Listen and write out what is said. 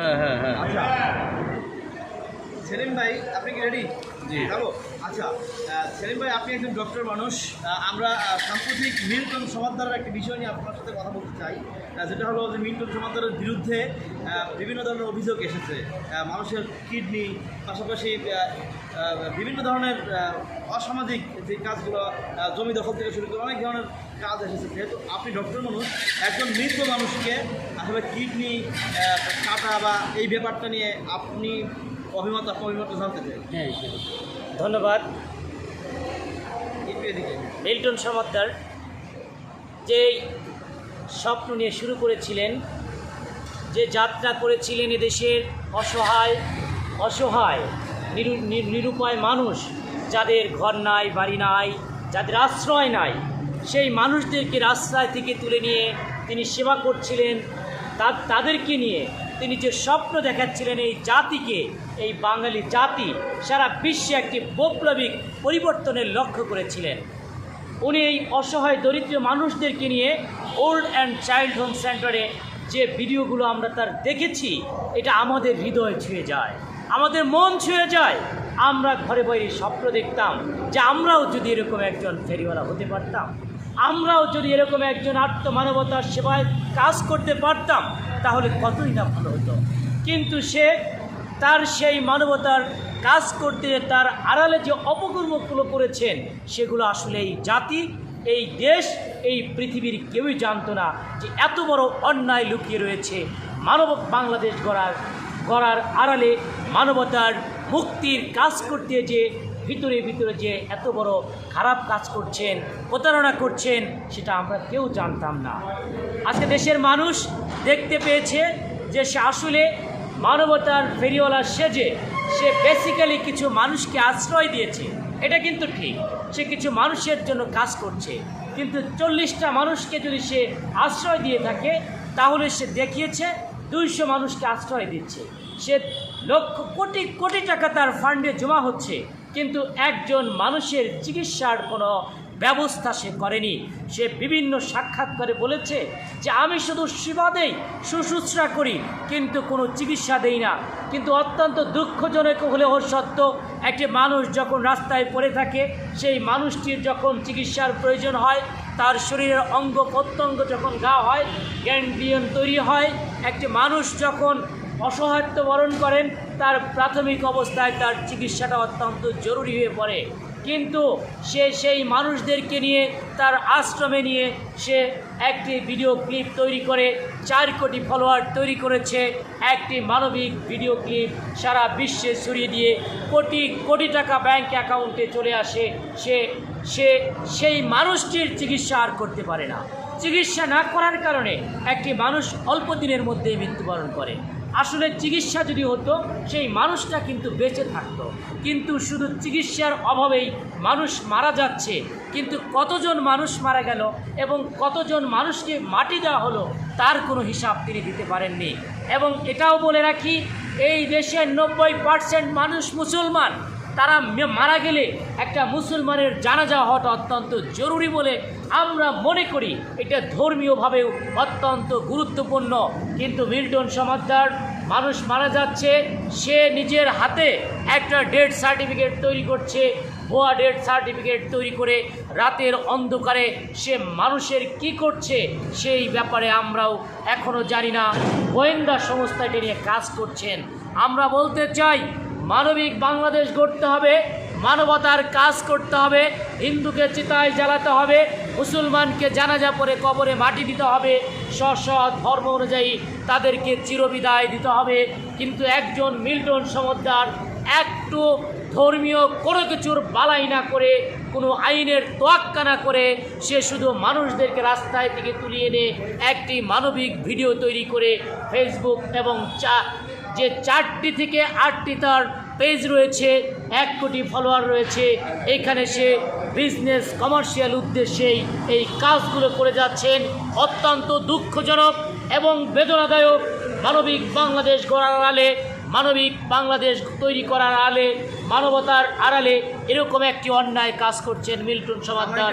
হ্যাঁ হ্যাঁ হ্যাঁ আচ্ছা সেলিম ভাই আপনি কি রেডি জি। যাব আচ্ছা সেলিম ভাই আপনি একজন ডক্টর মানুষ। আমরা সাম্প্রতিক মিল্টন সমাদ্দারের একটি বিষয় নিয়ে আপনার সাথে কথা বলতে চাই। যেটা হলো যে মিল্টন সমাদ্দারের বিরুদ্ধে বিভিন্ন ধরনের অভিযোগ এসেছে। মানুষের কিডনি পাশাপাশি বিভিন্ন ধরনের অসামাজিক যে কাজগুলো জমি দখল থেকে শুরু করে অনেক ধরনের কাজ এসেছে। যেহেতু আপনি ডক্টর মানুষ একজন মৃত মানুষকে আসলে কিডনি কাটা বা এই ব্যাপারটা নিয়ে আপনি অভিমত আপনার অভিমত জানতে চাই। হ্যাঁ ধন্যবাদ। একটু এদিকে। মিল্টন সমাদ্দার যেই স্বপ্ন নিয়ে শুরু করেছিলেন যে যাত্রা করেছিলেন এদেশের অসহায় অসহায় নিরু নিরুপায় মানুষ যাদের ঘর নাই বাড়ি নাই যাদের আশ্রয় নাই সেই মানুষদেরকে রাস্তায় থেকে তুলে নিয়ে তিনি সেবা করছিলেন। তাদেরকে নিয়ে তিনি যে স্বপ্ন দেখাচ্ছিলেন এই জাতিকে, এই বাঙালি জাতি, সারা বিশ্বে একটি বৈপ্লবিক পরিবর্তনের লক্ষ্য করেছিলেন। উনি এই অসহায় দরিদ্র মানুষদেরকে নিয়ে ওল্ড অ্যান্ড চাইল্ড হোম সেন্টারে যে ভিডিওগুলো আমরা তার দেখেছি, এটা আমাদের হৃদয় ছুঁয়ে যায়, আমাদের মন ছুঁয়ে যায়। আমরা ঘরে বাইরে স্বপ্ন দেখতাম যে আমরাও যদি এরকম একজন ফেরিওয়ালা হতে পারতাম। আমরাও যদি এরকম একজন আত্মমানবতার সেবায় কাজ করতে পারতাম, তাহলে কতই না ভালো হতো। কিন্তু সে তার সেই মানবতার কাজ করতে তার আড়ালে যে অপকর্মগুলো করেছেন, সেগুলো আসলে এই জাতি, এই দেশ, এই পৃথিবীর কেউই জানতো না যে এত বড় অন্যায় লুকিয়ে রয়েছে মানব বাংলাদেশ গড়ার গড়ার আড়ালে মানবতার মুক্তির কাজ করতে যে ভিতরে ভিতরে যে এত বড় খারাপ কাজ করছেন, প্রতারণা করছেন, সেটা আমরা কেউ জানতাম না। আজকে দেশের মানুষ দেখতে পেয়েছে যে সে আসলে মানবতার ফেরিওয়ালা সেজে সে বেসিক্যালি কিছু মানুষকে আশ্রয় দিয়েছে। এটা কিন্তু ঠিক, সে কিছু মানুষের জন্য কাজ করছে। কিন্তু চল্লিশটা মানুষকে যদি সে আশ্রয় দিয়ে থাকে, তাহলে সে দেখিয়েছে দুইশো মানুষকে আশ্রয় দিচ্ছে। সে লক্ষ কোটি কোটি টাকা তার ফান্ডে জমা হচ্ছে। কিন্তু একজন মানুষের চিকিৎসার কোনো ব্যবস্থা সে করেনি। সে বিভিন্ন সাক্ষাৎকারে বলেছে যে, আমি শুধু সেবা দেই, শুশ্রূষা করি, কিন্তু কোনো চিকিৎসা দেই না। কিন্তু অত্যন্ত দুঃখজনক হলে হলেও সত্য, একটি মানুষ যখন রাস্তায় পড়ে থাকে, সেই মানুষটির যখন চিকিৎসার প্রয়োজন হয়, তার শরীরের অঙ্গ প্রত্যঙ্গ যখন গা হয় গ্যান্ডিয়ন তৈরি হয়, একটি মানুষ যখন অসহায়ত্ব বরণ করেন, তার প্রাথমিক অবস্থায় তার চিকিৎসাটা অত্যন্ত জরুরি হয়ে পড়ে। কিন্তু সে সেই মানুষদেরকে নিয়ে, তার আশ্রমে নিয়ে সে একটি ভিডিও ক্লিপ তৈরি করে, চার কোটি ফলোয়ার তৈরি করেছে। একটি মানবিক ভিডিও ক্লিপ সারা বিশ্বে ছড়িয়ে দিয়ে কোটি কোটি টাকা ব্যাংক অ্যাকাউন্টে চলে আসে। সে সে, সেই মানুষটির চিকিৎসা আর করতে পারে না। চিকিৎসা না করার কারণে একটি মানুষ অল্প দিনের মধ্যেই মৃত্যুবরণ করে। আসলে চিকিৎসা যদি হতো, সেই মানুষটা কিন্তু বেঁচে থাকতো। কিন্তু শুধু চিকিৎসার অভাবেই মানুষ মারা যাচ্ছে। কিন্তু কতজন মানুষ মারা গেল এবং কতজন মানুষকে মাটি দেওয়া হলো, তার কোনো হিসাব তিনি দিতে পারেননি। এবং এটাও বলে রাখি, এই দেশের নব্বই পার্সেন্ট মানুষ মুসলমান। তারা মারা গেলে একটা মুসলমানের জানাজা হওয়াটা অত্যন্ত জরুরি বলে আমরা মনে করি। এটা ধর্মীয়ভাবেও অত্যন্ত গুরুত্বপূর্ণ। কিন্তু মিল্টন সমাজদার মানুষ মারা যাচ্ছে, সে নিজের হাতে একটা ডেথ সার্টিফিকেট তৈরি করছে, ভুয়া ডেথ সার্টিফিকেট তৈরি করে রাতের অন্ধকারে সে মানুষের কি করছে সেই ব্যাপারে আমরাও এখনও জানি না। গোয়েন্দা সংস্থা এটা নিয়ে কাজ করছেন। আমরা বলতে চাই মানবিক বাংলাদেশ গড়তে হবে, মানবতার কাজ করতে হবে, হিন্দুকে চিতায় জ্বালাতে হবে, মুসলমানকে জানাজা পরে কবরে মাটি দিতে হবে স্ব ধর্ম অনুযায়ী তাদেরকে চিরবিদায় দিতে হবে। কিন্তু একজন মিল্টন সমদ্দার একটু ধর্মীয় কোনো কিছুর বালাই না করে, কোনো আইনের তোয়াক্কা না করে, সে শুধু মানুষদেরকে রাস্তায় থেকে তুলিয়ে এনে একটি মানবিক ভিডিও তৈরি করে ফেসবুক এবং চা যে চারটি থেকে আটটি তার পেজ রয়েছে, এক কোটি ফলোয়ার রয়েছে এখানে সে বিজনেস কমার্শিয়াল উদ্দেশ্যেই এই কাজগুলো করে যাচ্ছেন অত্যন্ত দুঃখজনক এবং বেদনাদায়ক মানবিক বাংলাদেশ গড়ার আড়ালে, মানবিক বাংলাদেশ তৈরি করার আড়ালে, মানবতার আড়ালে এরকম একটি অন্যায় কাজ করছেন মিল্টন সমাদার।